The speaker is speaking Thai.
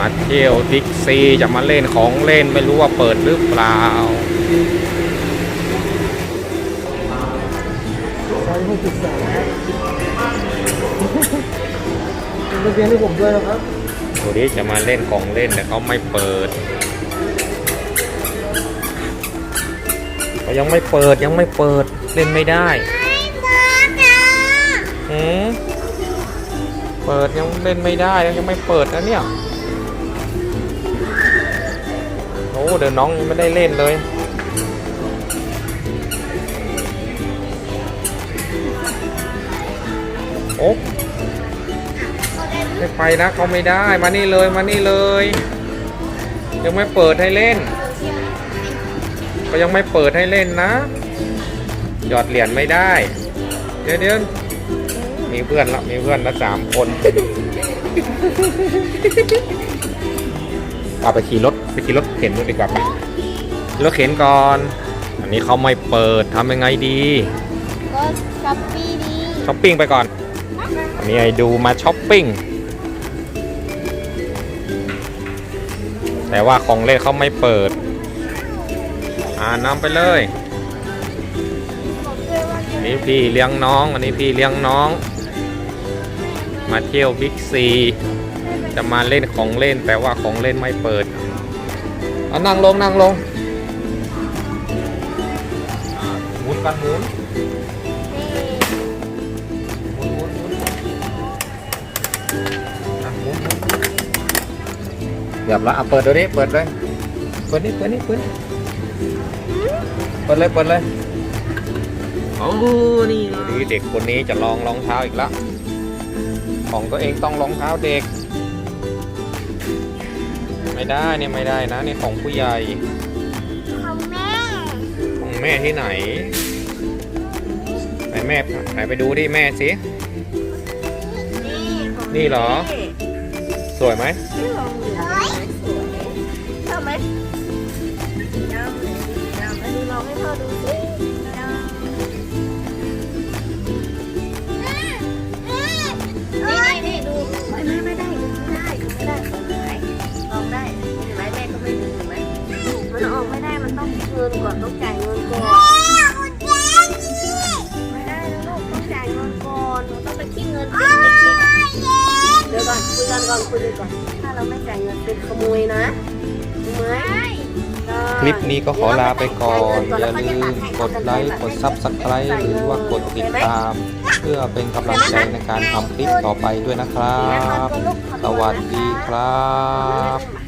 มาเที่ยวบิ๊กซีจะมาเล่นของเล่นไม่รู้ว่าเปิดหรือเปล่าร้อยหกสิบสามเป็นเรียนให้ผมด้วยนะครับดูดิจะมาเล่นของเล่นแต่เขาไม่เปิดเขายังไม่เปิดยังไม่เปิดเล่นไม่ได้หืมเปิดยังเล่นไม่ได้ยังไม่เปิดนะเนี่ย อ้เดี๋ยวน้องไม่ได้เล่นเลยโอ๊ไม่ไปนะเขาไม่ได้มานี่เลยมานี่เลยยังไม่เปิดให้เล่น ก็ยังไม่เปิดให้เล่นนะ หยอดเหรียญไม่ได้ เดี๋ยวเดี๋ยวมีเพื่อนละมีเพื่อนละสามคนเอาไปขี่รถ ไปขี่รถเข็นดูดีกว่าไปขี่รถเข็นก่อน อันนี้เขาไม่เปิดทำยังไงดีก็ช้อปปี้ดีช้อปปิ้งไปก่อนอันนี้ไอ้ดูมาช้อปปิ้งแต่ว่าของเล่นเขาไม่เปิด อ่านำไปเลยอันนี้พี่เลี้ยงน้อง อันนี้พี่เลี้ยงน้อง มาเที่ยวบิ๊กซี จะมาเล่นของเล่นแต่ว่าของเล่นไม่เปิดเอานั่งลงนั่งลงหมุนกันหมุนหมุนหมุนหมุนอะหมุนหมุนเดี๋ยวละอะเปิดดูดิเปิดเลยเปิดนี่เปิดนี่เปิดนี่เปิดเลยเปิดเลยโอ้นี่ดูดิเด็กคนนี้จะลองรองเท้าอีกแล้วของตัวเองต้องรองเท้าเด็ก ไม่ได้เนี่ยไม่ได้นะนี่ของผู้ใหญ่ ของแม่ ของแม่ที่ไหนไหนแม่ไหนไปดูดิแม่สิ นี่เหรอ สวยไหมชอบไหมดำเลยดำอันนี้ลองให้พ่อดูสิ งเงินก่อนต้องจ่ายเงินก่อนไม่ได้นะลูกต้องจ่ายเงินก่อนหนูต้องไปคิดเงินเด็กๆเดี๋ยวก่อนคุยกันก่อนคุยกันก่อนถ้าเราไม่จ่ายเงินเป็นขโมยนะรู้ไหมคลิปนี้ก็ขอลาไปก่อน อย่าลืมกดไลค์กด Subscribe หรือว่ากดติดตาม เพื่อเป็นกำลังใจในการทำคลิปต่อไปด้วยนะครับ สวัสดีครับ